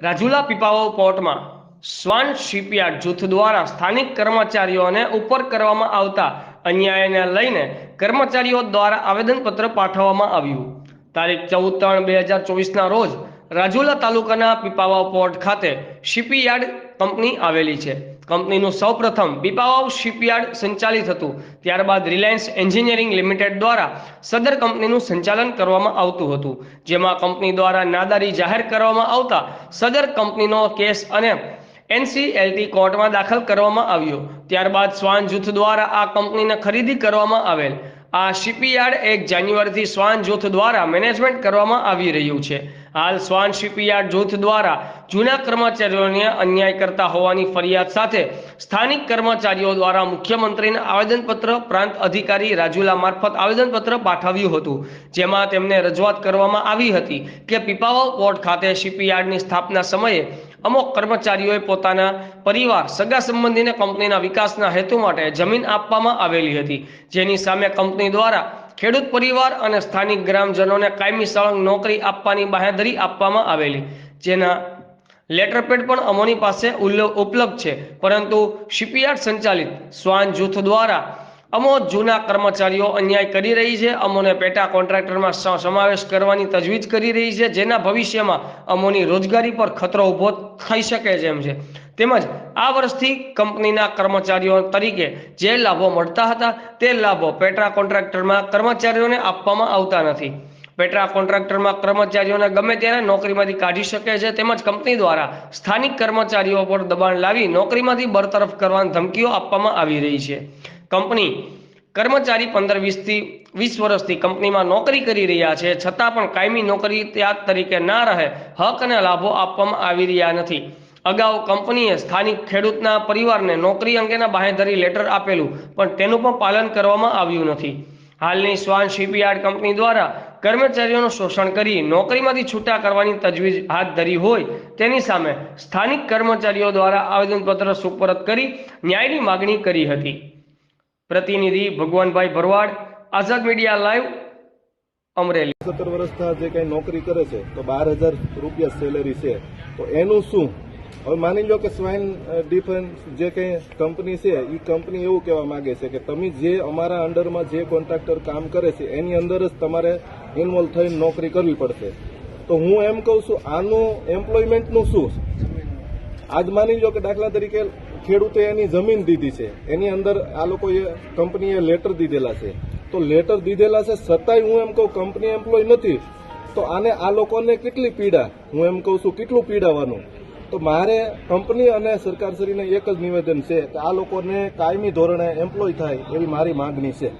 રાજુલા પીપાવાવ પોર્ટમાં સ્વાન શિપયાર્ડ જૂથ દ્વારા સ્થાનિક કર્મચારીઓને ઉપર કરવામાં આવતા અન્યાયને લઈને કર્મચારીઓ દ્વારા આવેદનપત્ર પાઠવવામાં આવ્યું. તારીખ ચૌદ ત્રણ બે હજાર ચોવીસના રોજ રાજુલા તાલુકાના પીપાવાવ પોર્ટ ખાતે શિપયાર્ડ કંપની આવેલી છે. કંપનીનું સૌપ્રથમ બિપાવાવ શિપયાર્ડ સંચાલિત હતું. ત્યારબાદ રિલાયન્સ એન્જિનિયરિંગ લિમિટેડ દ્વારા સદર કંપનીનું સંચાલન કરવામાં આવતું હતું. જેમાં કંપની દ્વારા નાદારી જાહેર કરવામાં આવતા સદર કંપનીનો કેસ અને એનસીએલટી કોર્ટમાં દાખલ કરવામાં આવ્યો. ત્યારબાદ સ્વાન જૂથ દ્વારા આ કંપનીને ખરીદી કરવામાં આવેલ. આ શિપયાર્ડ એક જાન્યુઆરીથી સ્વાન જૂથ દ્વારા મેનેજમેન્ટ કરવામાં આવી રહ્યું છે. હાલ સ્વાન શિપયાર્ડ જૂથ દ્વારા જૂના કર્મચારીઓને અન્યાય કરતા હોવાની ફરિયાદ સાથે સ્થાનિક કર્મચારીઓ દ્વારા મુખ્યમંત્રીને આવેદનપત્ર પ્રાંત અધિકારી રાજુલા મારફત આવેદનપત્ર પાઠવ્યું હતું, જેમાં તેમને રજૂઆત કરવામાં આવી હતી કે પીપાવાવ પોર્ટ ખાતે શિપયાર્ડની સ્થાપના સમયે અમુક કર્મચારીઓએ પોતાના પરિવાર, સગા સંબંધીને કંપનીના વિકાસના હેતુ માટે જમીન આપવામાં આવેલી હતી. જેની સામે કંપની દ્વારા ખેડૂત પરિવાર અને સ્થાનિક ગ્રામજનોને કાયમી સળંગ નોકરી આપવાની બાહેધરી આપવામાં આવેલી. જેના લેટરપેડ પણ અમોની પાસે ઉપલબ્ધ છે. પરંતુ શિપયાર્ડ સંચાલિત શ્વાન જૂથ દ્વારા અમો જૂના કર્મચારીઓ અન્યાય કરી રહી છે. અમોને પેટા કોન્ટ્રાક્ટરમાં સમાવેશ કરવાની તજવીજ કરી રહી છે. જેના ભવિષ્યમાં અમોની રોજગારી પર ખતરો ઊભો થઈ શકે છે એમ છે. તેમજ આ વર્ષથી કંપનીના કર્મચારીઓ તરીકે જે લાભો મળતા હતા તે લાભો પેટ્રા કોન્ટ્રાક્ટરમાં કર્મચારીઓને આપવામાં આવતા નથી. પેટ્રા કોન્ટ્રાક્ટરમાં કર્મચારીઓને ગમે ત્યારે નોકરીમાંથી કાઢી શકે છે તેમજ કંપની દ્વારા સ્થાનિક કર્મચારીઓ પર દબાણ લાવી નોકરીમાંથી બરતરફ કરવાની ધમકીઓ આપવામાં આવી રહી છે. કંપની કર્મચારી પંદર વીસથી વીસ વર્ષથી કંપનીમાં નોકરી કરી રહ્યા છે છતાં પણ કાયમી નોકરી ત્યાં તરીકે ના રહે, હક અને લાભો આપવામાં આવી રહ્યા નથી. અગાઉ કંપનીએ સ્થાનિક ખેડૂતના પરિવારને નોકરી અંગેના બાહેધરી લેટર આપેલું, પણ તેનું પણ પાલન કરવામાં આવ્યું નથી. હાલની સ્વાન શિપયાર્ડ કંપની દ્વારા કર્મચારીઓનું શોષણ કરી નોકરીમાંથી છૂટા કરવાની તજવીજ હાથ ધરી હોય, તેની સામે સ્થાનિક કર્મચારીઓ દ્વારા આવેદનપત્ર સુપરત કરી ન્યાયની માગણી કરી હતી. પ્રતિનિધિ ભગવાનભાઈ ભરવાડ, આઝાદ મીડિયા લાઈવ, અમરેલી. સત્તર વર્ષના જે કંઈ નોકરી કરે છે, તો બાર હજાર રૂપિયા સેલેરી છે, તો એનું શું? હવે માની લો કે સ્વાઇન ડિફેન્સ જે કંઈ કંપની છે એ કંપની એવું કહેવા માંગે છે કે તમે જે અમારા અંડરમાં જે કોન્ટ્રાક્ટર કામ કરે છે, એની અંદર જ તમારે ઇન્વોલ્વ થઈને નોકરી કરવી પડશે. તો હું એમ કહું છું, આનું એમ્પ્લોયમેન્ટનું શું? આજ માની લો કે દાખલા તરીકે ખેડૂતે એની જમીન દીધી છે, એની અંદર આ લોકોએ કંપનીએ લેટર દીધેલા છે. તો લેટર દીધેલા છે, છતાંય હું એમ કહું કંપની એમ્પ્લોય નથી. તો આને આ લોકોને કેટલી પીડા? હું એમ કહું છું, કેટલું પીડાવાનું? તો મારે કંપની અને સરકારશ્રીને એક જ નિવેદન છે કે આ લોકોને કાયમી ધોરણે એમ્પ્લોય થાય એવી મારી માંગણી છે.